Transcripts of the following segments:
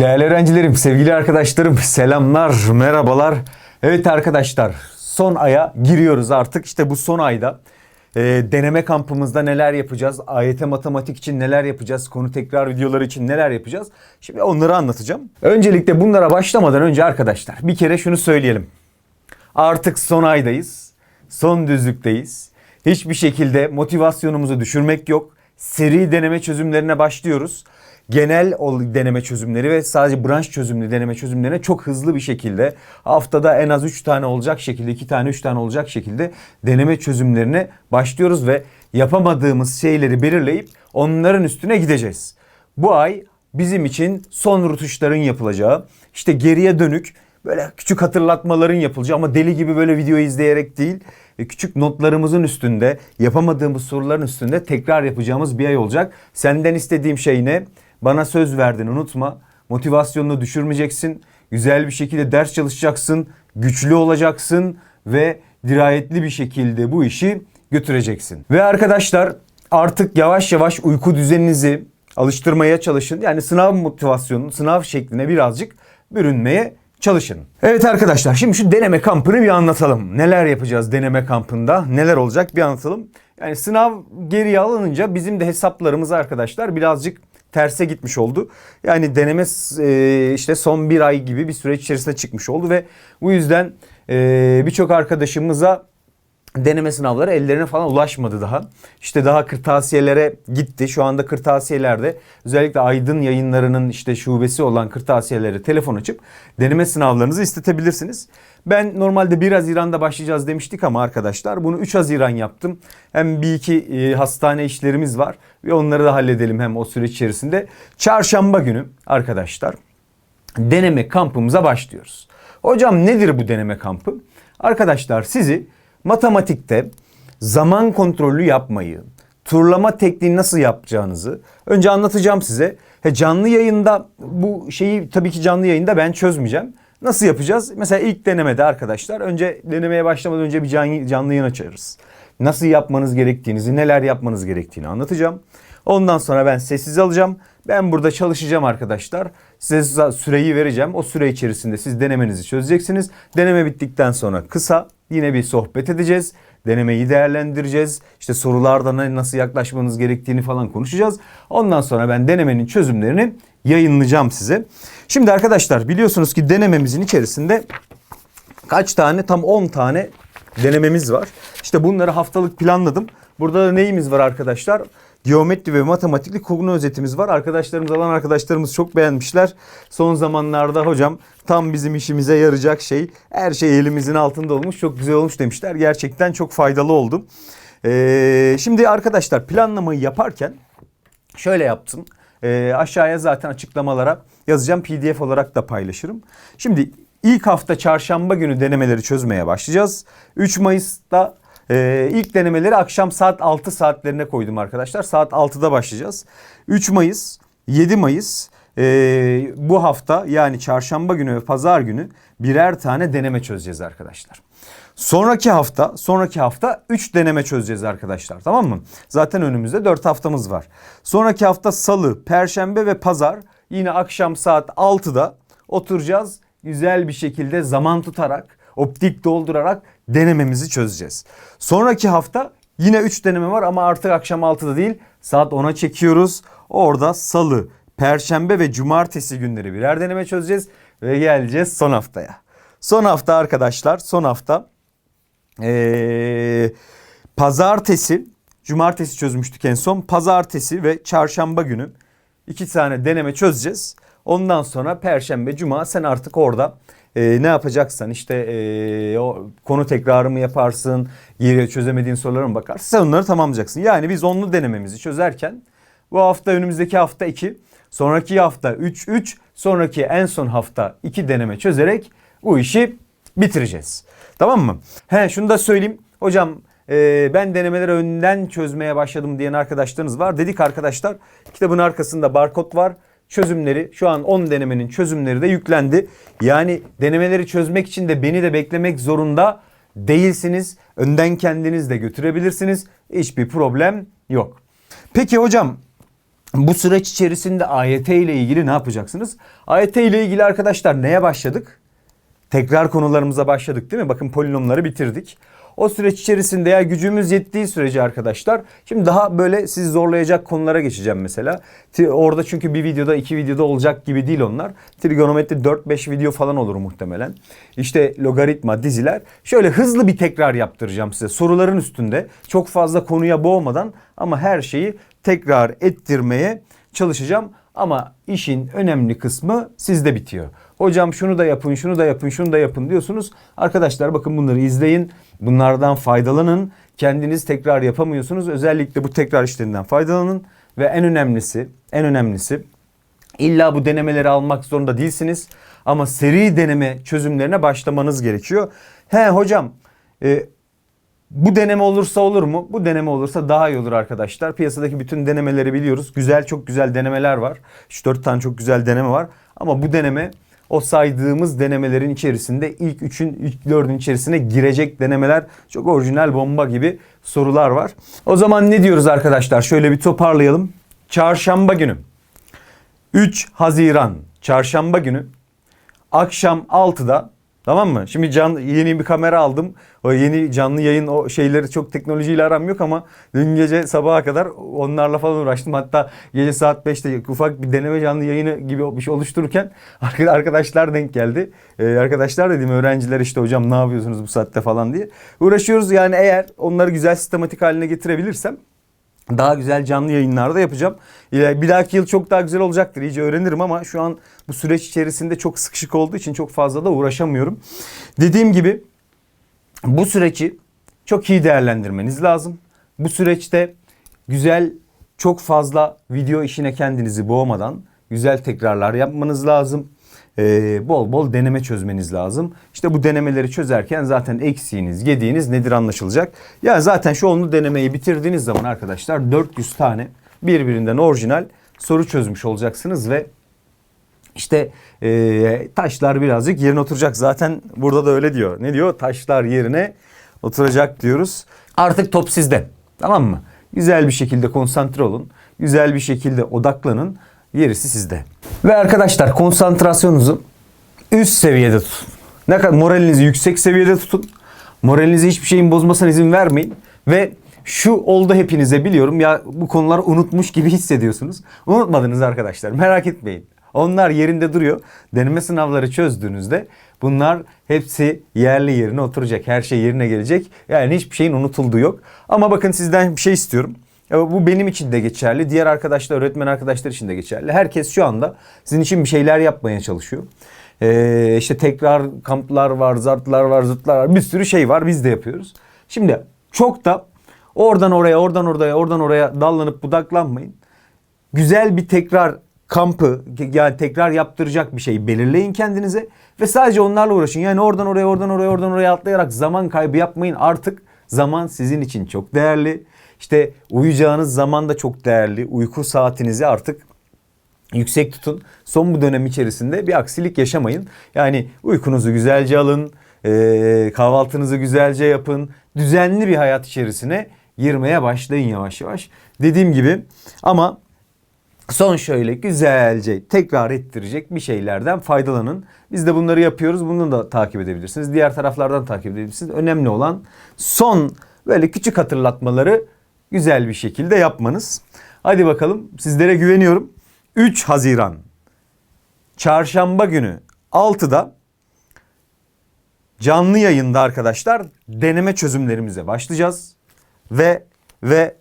Değerli öğrencilerim, sevgili arkadaşlarım, selamlar, merhabalar. Evet arkadaşlar, son aya giriyoruz artık. İşte bu son ayda e, deneme kampımızda neler yapacağız? AYT matematik için neler yapacağız? Konu tekrar videoları için neler yapacağız? Şimdi onları anlatacağım. Öncelikle bunlara başlamadan önce arkadaşlar bir kere şunu söyleyelim. Artık son aydayız. Son düzlükteyiz. Hiçbir şekilde motivasyonumuzu düşürmek yok. Seri deneme çözümlerine başlıyoruz. Genel deneme çözümleri ve sadece branş çözümlü deneme çözümlerine çok hızlı bir şekilde haftada en az 3 tane olacak şekilde 2 tane 3 tane olacak şekilde deneme çözümlerine başlıyoruz ve yapamadığımız şeyleri belirleyip onların üstüne gideceğiz. Bu ay bizim için son rutuşların yapılacağı, işte geriye dönük böyle küçük hatırlatmaların yapılacağı ama deli gibi böyle video izleyerek değil, e, küçük notlarımızın üstünde, yapamadığımız soruların üstünde tekrar yapacağımız bir ay olacak. Senden istediğim şey ne? Bana söz verdin unutma. Motivasyonunu düşürmeyeceksin. Güzel bir şekilde ders çalışacaksın. Güçlü olacaksın ve dirayetli bir şekilde bu işi götüreceksin. Ve arkadaşlar artık yavaş yavaş uyku düzeninizi alıştırmaya çalışın. Yani sınav motivasyonunu, sınav şekline birazcık bürünmeye çalışın. Evet arkadaşlar şimdi şu deneme kampını bir anlatalım. Neler yapacağız deneme kampında? Neler olacak bir anlatalım. Yani sınav geriye alınınca bizim de hesaplarımız arkadaşlar birazcık terse gitmiş oldu. Yani deneme e, işte son bir ay gibi bir süreç içerisinde çıkmış oldu ve bu yüzden e, birçok arkadaşımıza deneme sınavları ellerine falan ulaşmadı daha. İşte daha kırtasiyelere gitti. Şu anda kırtasiyelerde özellikle Aydın yayınlarının işte şubesi olan kırtasiyelere telefon açıp deneme sınavlarınızı istetebilirsiniz. Ben normalde 1 Haziran'da başlayacağız demiştik ama arkadaşlar bunu 3 Haziran yaptım. Hem bir iki e, hastane işlerimiz var ve onları da halledelim hem o süreç içerisinde. Çarşamba günü arkadaşlar deneme kampımıza başlıyoruz. Hocam nedir bu deneme kampı? Arkadaşlar sizi matematikte zaman kontrolü yapmayı, turlama tekniği nasıl yapacağınızı önce anlatacağım size. He, canlı yayında bu şeyi tabii ki canlı yayında ben çözmeyeceğim. Nasıl yapacağız? Mesela ilk denemede arkadaşlar önce denemeye başlamadan önce bir canlı, canlı yayın açarız. Nasıl yapmanız gerektiğinizi, neler yapmanız gerektiğini anlatacağım. Ondan sonra ben sessiz alacağım. Ben burada çalışacağım arkadaşlar. Size süreyi vereceğim. O süre içerisinde siz denemenizi çözeceksiniz. Deneme bittikten sonra kısa yine bir sohbet edeceğiz. Denemeyi değerlendireceğiz. İşte sorularda nasıl yaklaşmanız gerektiğini falan konuşacağız. Ondan sonra ben denemenin çözümlerini yayınlayacağım size. Şimdi arkadaşlar biliyorsunuz ki denememizin içerisinde kaç tane? Tam 10 tane denememiz var. İşte bunları haftalık planladım. Burada da neyimiz var arkadaşlar? Geometri ve matematikli konu özetimiz var. Arkadaşlarımız alan arkadaşlarımız çok beğenmişler. Son zamanlarda hocam tam bizim işimize yarayacak şey. Her şey elimizin altında olmuş. Çok güzel olmuş demişler. Gerçekten çok faydalı oldu. Ee, şimdi arkadaşlar planlamayı yaparken şöyle yaptım. Ee, aşağıya zaten açıklamalara yazacağım. PDF olarak da paylaşırım. Şimdi ilk hafta çarşamba günü denemeleri çözmeye başlayacağız. 3 Mayıs'ta e, ilk denemeleri akşam saat 6 saatlerine koydum arkadaşlar. Saat 6'da başlayacağız. 3 Mayıs, 7 Mayıs e, bu hafta yani çarşamba günü ve pazar günü birer tane deneme çözeceğiz arkadaşlar. Sonraki hafta, sonraki hafta 3 deneme çözeceğiz arkadaşlar tamam mı? Zaten önümüzde 4 haftamız var. Sonraki hafta salı, perşembe ve pazar yine akşam saat 6'da oturacağız. Güzel bir şekilde zaman tutarak, optik doldurarak denememizi çözeceğiz. Sonraki hafta yine 3 deneme var ama artık akşam 6'da değil saat 10'a çekiyoruz. Orada salı, perşembe ve cumartesi günleri birer deneme çözeceğiz ve geleceğiz son haftaya. Son hafta arkadaşlar son hafta ee, pazartesi, cumartesi çözmüştük en son. Pazartesi ve çarşamba günü iki tane deneme çözeceğiz. Ondan sonra perşembe, cuma sen artık orada e, ne yapacaksan işte e, o konu tekrarı mı yaparsın, geriye çözemediğin sorulara mı bakarsın sen onları tamamlayacaksın. Yani biz onlu denememizi çözerken bu hafta önümüzdeki hafta 2, sonraki hafta 3, 3, sonraki en son hafta 2 deneme çözerek bu işi bitireceğiz. Tamam mı? He şunu da söyleyeyim. Hocam e, ben denemeleri önden çözmeye başladım diyen arkadaşlarınız var. Dedik arkadaşlar kitabın arkasında barkod var. Çözümleri şu an 10 denemenin çözümleri de yüklendi. Yani denemeleri çözmek için de beni de beklemek zorunda değilsiniz. Önden kendiniz de götürebilirsiniz. Hiçbir problem yok. Peki hocam bu süreç içerisinde AYT ile ilgili ne yapacaksınız? AYT ile ilgili arkadaşlar neye başladık? Tekrar konularımıza başladık değil mi? Bakın polinomları bitirdik. O süreç içerisinde ya gücümüz yettiği sürece arkadaşlar şimdi daha böyle sizi zorlayacak konulara geçeceğim mesela. Orada çünkü bir videoda iki videoda olacak gibi değil onlar. Trigonometri 4-5 video falan olur muhtemelen. İşte logaritma, diziler. Şöyle hızlı bir tekrar yaptıracağım size soruların üstünde. Çok fazla konuya boğmadan ama her şeyi tekrar ettirmeye çalışacağım. Ama işin önemli kısmı sizde bitiyor. Hocam şunu da yapın, şunu da yapın, şunu da yapın diyorsunuz. Arkadaşlar bakın bunları izleyin. Bunlardan faydalanın. Kendiniz tekrar yapamıyorsunuz. Özellikle bu tekrar işlerinden faydalanın. Ve en önemlisi, en önemlisi illa bu denemeleri almak zorunda değilsiniz. Ama seri deneme çözümlerine başlamanız gerekiyor. He hocam e, bu deneme olursa olur mu? Bu deneme olursa daha iyi olur arkadaşlar. Piyasadaki bütün denemeleri biliyoruz. Güzel çok güzel denemeler var. 3-4 tane çok güzel deneme var. Ama bu deneme o saydığımız denemelerin içerisinde ilk 3'ün ilk 4'ün içerisine girecek denemeler çok orijinal bomba gibi sorular var. O zaman ne diyoruz arkadaşlar? Şöyle bir toparlayalım. Çarşamba günü 3 Haziran çarşamba günü akşam 6'da tamam mı? Şimdi can, yeni bir kamera aldım. O yeni canlı yayın o şeyleri çok teknolojiyle aram yok ama dün gece sabaha kadar onlarla falan uğraştım. Hatta gece saat 5'te ufak bir deneme canlı yayını gibi bir şey oluştururken arkadaşlar denk geldi. Ee, arkadaşlar dedim öğrenciler işte hocam ne yapıyorsunuz bu saatte falan diye. Uğraşıyoruz yani eğer onları güzel sistematik haline getirebilirsem daha güzel canlı yayınlarda yapacağım. Ee, Bir dahaki yıl çok daha güzel olacaktır. İyice öğrenirim ama şu an bu süreç içerisinde çok sıkışık olduğu için çok fazla da uğraşamıyorum. Dediğim gibi bu süreci çok iyi değerlendirmeniz lazım. Bu süreçte güzel çok fazla video işine kendinizi boğmadan güzel tekrarlar yapmanız lazım. Ee, bol bol deneme çözmeniz lazım. İşte bu denemeleri çözerken zaten eksiğiniz, yediğiniz nedir anlaşılacak. Ya zaten şu onlu denemeyi bitirdiğiniz zaman arkadaşlar 400 tane birbirinden orijinal soru çözmüş olacaksınız ve işte e, taşlar birazcık yerine oturacak. Zaten burada da öyle diyor. Ne diyor? Taşlar yerine oturacak diyoruz. Artık top sizde. Tamam mı? Güzel bir şekilde konsantre olun. Güzel bir şekilde odaklanın. Gerisi sizde. Ve arkadaşlar konsantrasyonunuzu üst seviyede tutun. Ne kadar moralinizi yüksek seviyede tutun. Moralinizi hiçbir şeyin bozmasına izin vermeyin. Ve şu oldu hepinize biliyorum ya bu konuları unutmuş gibi hissediyorsunuz. Unutmadınız arkadaşlar merak etmeyin. Onlar yerinde duruyor. Deneme sınavları çözdüğünüzde bunlar hepsi yerli yerine oturacak. Her şey yerine gelecek. Yani hiçbir şeyin unutulduğu yok. Ama bakın sizden bir şey istiyorum. Ya Bu benim için de geçerli. Diğer arkadaşlar, öğretmen arkadaşlar için de geçerli. Herkes şu anda sizin için bir şeyler yapmaya çalışıyor. Ee, işte tekrar kamplar var, zartlar var, zıtlar var. Bir sürü şey var. Biz de yapıyoruz. Şimdi çok da oradan oraya, oradan oraya, oradan oraya dallanıp budaklanmayın. Güzel bir tekrar kampı yani tekrar yaptıracak bir şey belirleyin kendinize ve sadece onlarla uğraşın. Yani oradan oraya, oradan oraya, oradan oraya atlayarak zaman kaybı yapmayın. Artık zaman sizin için çok değerli. İşte uyuyacağınız zaman da çok değerli. Uyku saatinizi artık yüksek tutun. Son bu dönem içerisinde bir aksilik yaşamayın. Yani uykunuzu güzelce alın, eee, kahvaltınızı güzelce yapın. Düzenli bir hayat içerisine girmeye başlayın yavaş yavaş. Dediğim gibi ama son şöyle güzelce tekrar ettirecek bir şeylerden faydalanın. Biz de bunları yapıyoruz. Bunu da takip edebilirsiniz. Diğer taraflardan takip edebilirsiniz. Önemli olan son böyle küçük hatırlatmaları güzel bir şekilde yapmanız. Hadi bakalım sizlere güveniyorum. 3 Haziran Çarşamba günü 6'da canlı yayında arkadaşlar deneme çözümlerimize başlayacağız. Ve ve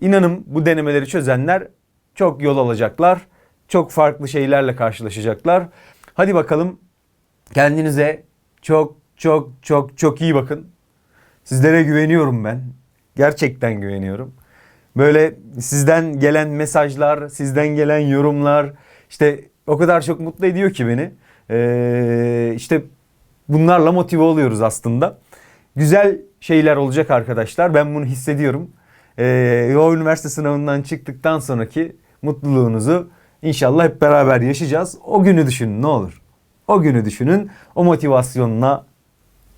inanın bu denemeleri çözenler çok yol alacaklar. Çok farklı şeylerle karşılaşacaklar. Hadi bakalım kendinize çok çok çok çok iyi bakın. Sizlere güveniyorum ben. Gerçekten güveniyorum. Böyle sizden gelen mesajlar, sizden gelen yorumlar işte o kadar çok mutlu ediyor ki beni. Ee, işte bunlarla motive oluyoruz aslında. Güzel şeyler olacak arkadaşlar. Ben bunu hissediyorum. Ee, o üniversite sınavından çıktıktan sonraki mutluluğunuzu inşallah hep beraber yaşayacağız. O günü düşünün ne olur. O günü düşünün. O motivasyonla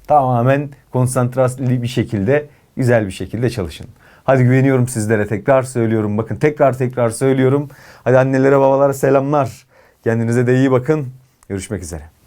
tamamen konsantrasyon bir şekilde güzel bir şekilde çalışın. Hadi güveniyorum sizlere tekrar söylüyorum. Bakın tekrar tekrar söylüyorum. Hadi annelere babalara selamlar. Kendinize de iyi bakın. Görüşmek üzere.